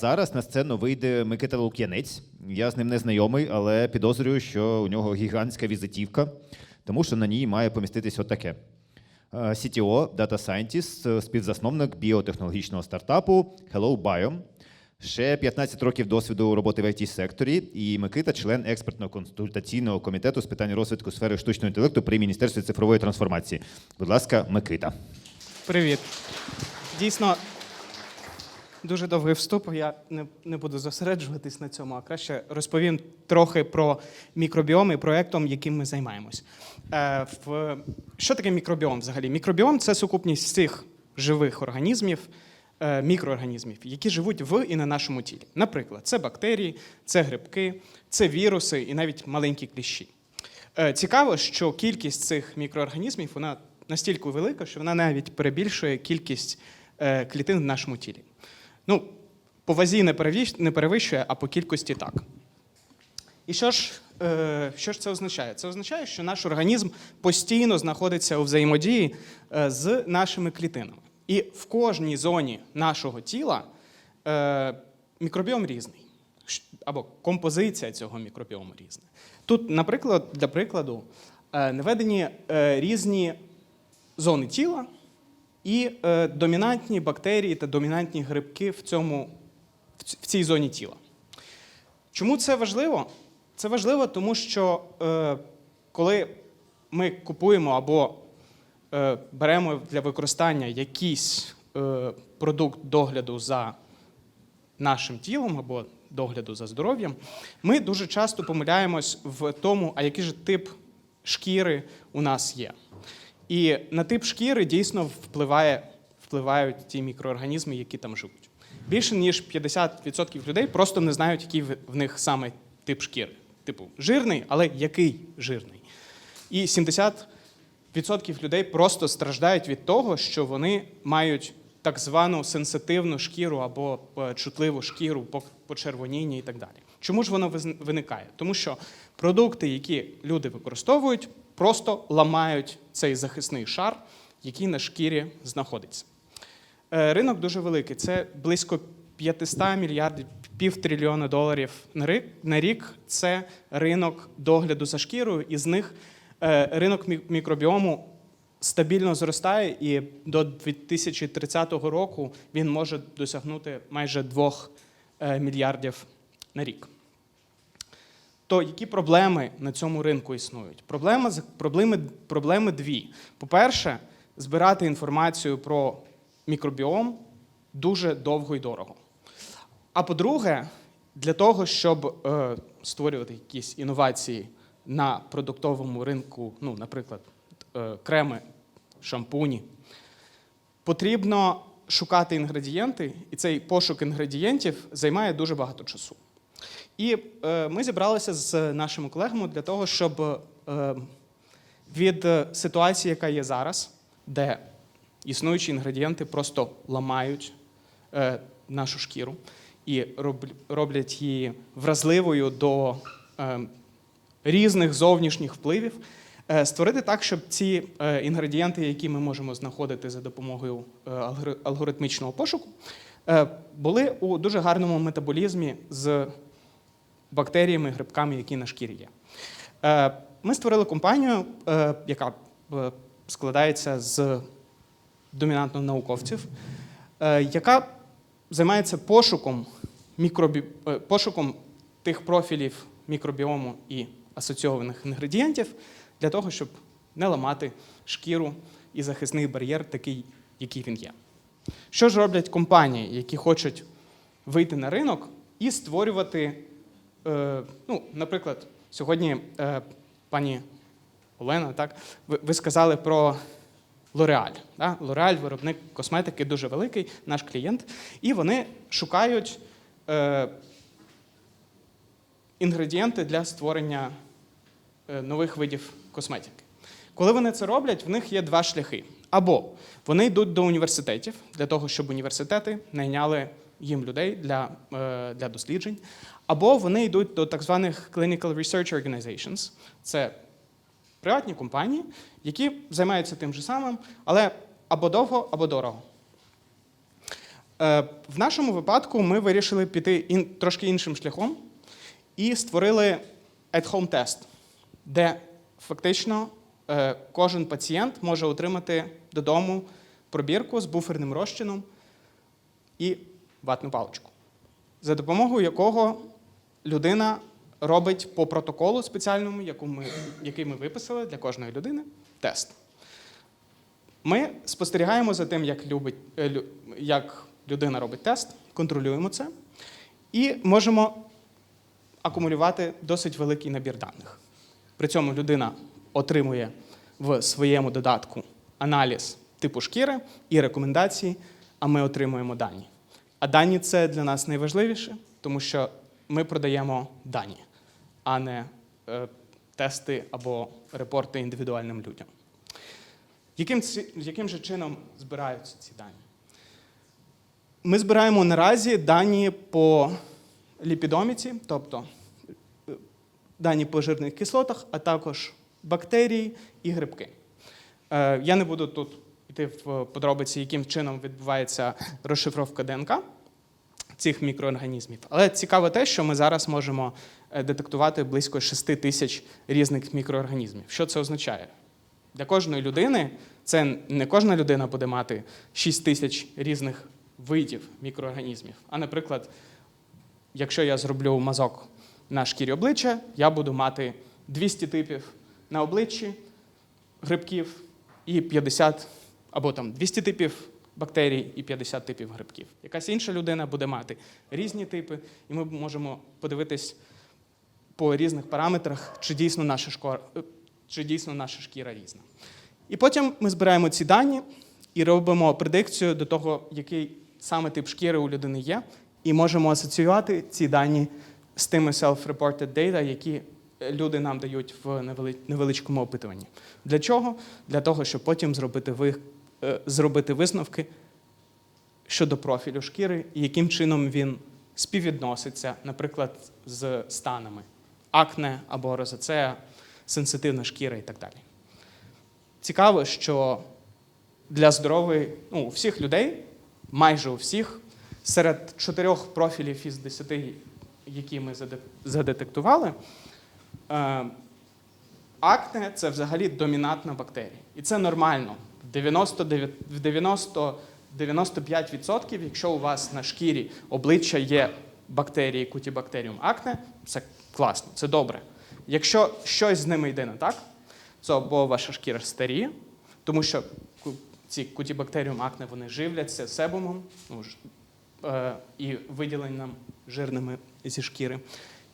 Зараз на сцену вийде Микита Лук'янець. Я з ним не знайомий, але підозрюю, що у нього гігантська візитівка, тому що на ній має поміститись отаке. Е, CTO, Data Scientist, е, співзасновник біотехнологічного стартапу Hello Biome. Ще 15 років досвіду роботи в it секторі і Микита, член експертного консультаційного комітету з питань розвитку сфери штучного інтелекту при Міністерстві цифрової трансформації. Будь ласка, Микита. Привіт. Дійсно, дуже довгий вступ. Я не, не буду зосереджуватись на цьому, а краще розповім трохи про мікробіом і проєктом, яким ми займаємось. Е, в... Що таке мікробіом взагалі? Мікробіом це сукупність всіх живих організмів, е, мікроорганізмів, які живуть в і на нашому тілі. Наприклад, це бактерії, це грибки, це віруси і навіть маленькі кліщі. Е, Цікаво, що кількість цих мікроорганізмів вона настільки велика, що вона навіть перебільшує кількість е, клітин в нашому тілі. Ну, по вазі не перевищує, а по кількості так. І що ж, е, що ж це означає? Це означає, що наш організм постійно знаходиться у взаємодії е, з нашими клітинами. І в кожній зоні нашого тіла е, мікробіом різний. Або композиція цього мікробіому різна. Тут, наприклад, для прикладу, наведені різні зони тіла і е, домінантні бактерії та домінантні грибки в, цьому, в цій зоні тіла. Чому це важливо? Це важливо, тому що е, коли ми купуємо або е, беремо для використання якийсь е, продукт догляду за нашим тілом або догляду за здоров'ям, ми дуже часто помиляємось в тому, а який же тип шкіри у нас є. І на тип шкіри дійсно впливає, впливають ті мікроорганізми, які там живуть. Більше ніж 50% людей просто не знають, який в них саме тип шкіри. Типу, жирний, але який жирний. І 70% людей просто страждають від того, що вони мають так звану сенситивну шкіру або е, чутливу шкіру по почервонінні і так далі. Чому ж воно виникає? Тому що продукти, які люди використовують, просто ламають цей захисний шар, який на шкірі знаходиться. Е, Ринок дуже великий. Це близько 500 мільярдів, півтрильйона доларів на рік. Це ринок догляду за шкірою, і з них е, ринок мікробіому стабільно зростає, і до 2030 року він може досягнути майже 2 е, мільярдів на рік. То які проблеми на цьому ринку існують? Проблема, проблеми, проблеми дві. По-перше, збирати інформацію про мікробіом дуже довго і дорого. А по-друге, для того, щоб е, створювати якісь інновації на продуктовому ринку, ну, наприклад, е, креми, шампуні, потрібно шукати інгредієнти, і цей пошук інгредієнтів займає дуже багато часу. І е, ми зібралися з нашими колегами для того, щоб е, від ситуації, яка є зараз, де існуючі інгредієнти просто ламають е, нашу шкіру і роблять її вразливою до різних зовнішніх впливів, створити так, щоб ці інгредієнти, які ми можемо знаходити за допомогою алгоритмічного пошуку, були у дуже гарному метаболізмі з бактеріями, грибками, які на шкірі є. Е, Ми створили компанію, е, яка е, складається з домінантно науковців, яка займається пошуком, мікробі... пошуком тих профілів мікробіому і асоційованих інгредієнтів для того, щоб не ламати шкіру і захисний бар'єр, такий, який він є. Що ж роблять компанії, які хочуть вийти на ринок і створювати, ну, наприклад, сьогодні е, пані Олена, так, ви, сказали про. Да? L'Oreal – виробник косметики дуже великий, наш клієнт, і вони шукають е, інгредієнти для створення е, нових видів косметики. Коли вони це роблять, в них є два шляхи. Або вони йдуть до університетів для того, щоб університети найняли їм людей для, е, для досліджень, або вони йдуть до так званих Clinical Research Organizations. Це приватні компанії, які займаються тим же самим, але або довго, або дорого. Е, В нашому випадку ми вирішили піти ін, трошки іншим шляхом і створили at-home тест, де фактично е, кожен пацієнт може отримати додому пробірку з буферним розчином і ватну паличку, за допомогою якого людина робить по протоколу спеціальному, ми, який ми виписали для кожної людини, тест. Ми спостерігаємо за тим, як, любить, е, як людина робить тест, контролюємо це і можемо акумулювати досить великий набір даних. При цьому людина отримує в своєму додатку аналіз типу шкіри і рекомендації, а ми отримуємо дані. А дані це для нас найважливіше, тому що ми продаємо дані, а не е, тести або репорти індивідуальним людям. Яким, яким же чином збираються ці дані? Ми збираємо наразі дані по ліпідоміці, тобто е, дані по жирних кислотах, а також бактерії і грибки. Е, Я не буду тут йти в подробиці, яким чином відбувається розшифровка ДНК цих мікроорганізмів. Але цікаво те, що ми зараз можемо е, детектувати близько 6 тисяч різних мікроорганізмів. Що це означає? Для кожної людини це не кожна людина буде мати 6 тисяч різних видів мікроорганізмів. А, наприклад, якщо я зроблю мазок на шкірі обличчя, я буду мати 200 типів на обличчі грибків і 50 або там 200 типів бактерій і 50 типів грибків. Якась інша людина буде мати різні типи, і ми можемо подивитись по різних параметрах, чи дійсно наша шкіра, чи дійсно наша шкіра різна. І потім ми збираємо ці дані і робимо предикцію до того, який саме тип шкіри у людини є, і можемо асоціювати ці дані з тими self-reported data, які люди нам дають в невеличкому опитуванні. Для чого? Для того, щоб потім зробити, е, зробити висновки щодо профілю шкіри і яким чином він співвідноситься, наприклад, з станами акне або розацея, сенситивна шкіра і так далі. Цікаво, що для здорової, ну, у всіх людей, майже у всіх, серед чотирьох профілів із десяти, які ми задетектували, е, акне це взагалі домінантна бактерія. І це нормально. В 99, в 90, 95%, якщо у вас на шкірі обличчя є бактерії кутібактеріум акне, це класно, це добре. Якщо щось з ними йде не так, це або ваша шкіра старіє, тому що ці кутібактеріум акне вони живляться себумом ну, е, і виділенням жирними зі шкіри.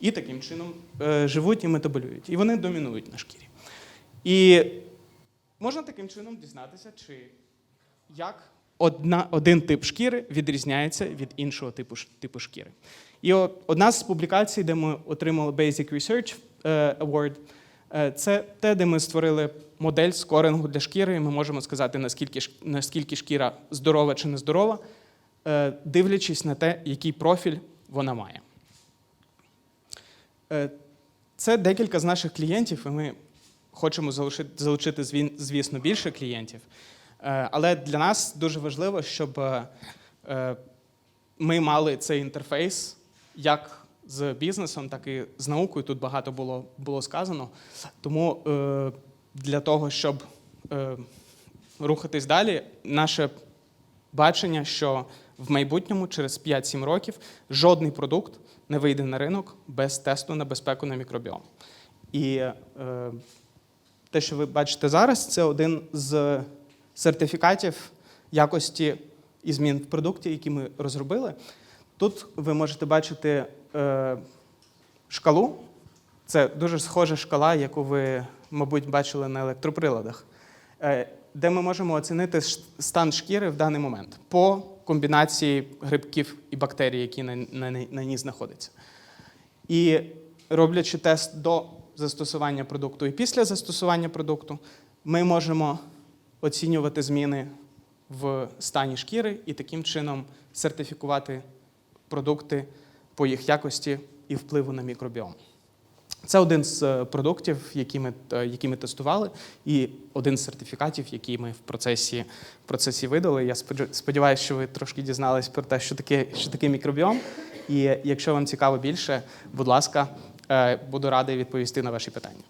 І таким чином е, живуть і метаболюють. І вони домінують на шкірі. І можна таким чином дізнатися, чи як одна, один тип шкіри відрізняється від іншого типу, типу шкіри. І одна з публікацій, де ми отримали Basic Research е, Award, е, це те, де ми створили модель скорингу для шкіри, і ми можемо сказати, наскільки, наскільки шкіра здорова чи нездорова, е, дивлячись на те, який профіль вона має. Це декілька з наших клієнтів, і ми хочемо залучити, звісно, більше клієнтів. Е, Але для нас дуже важливо, щоб е, е, ми мали цей інтерфейс як з бізнесом, так і з наукою. Тут багато було, було сказано. Тому для того, щоб рухатись далі, наше бачення, що в майбутньому, через 5-7 років, жодний продукт не вийде на ринок без тесту на безпеку на мікробіом. І те, що ви бачите зараз, це один з сертифікатів якості і змін в продукті, які ми розробили. Тут ви можете бачити е, шкалу. Це дуже схожа шкала, яку ви, мабуть, бачили на електроприладах, е, де ми можемо оцінити стан шкіри в даний момент по комбінації грибків і бактерій, які на, на, на ній знаходяться. І роблячи тест до застосування продукту і після застосування продукту, ми можемо оцінювати зміни в стані шкіри і таким чином сертифікувати продукти по їх якості і впливу на мікробіом. Це один з е, продуктів, які ми, е, які ми тестували, і один з сертифікатів, які ми в процесі, в процесі видали. Я сподіваюся, що ви трошки дізнались про те, що таке, що таке мікробіом. І якщо вам цікаво більше, будь ласка, буду радий відповісти на ваші питання.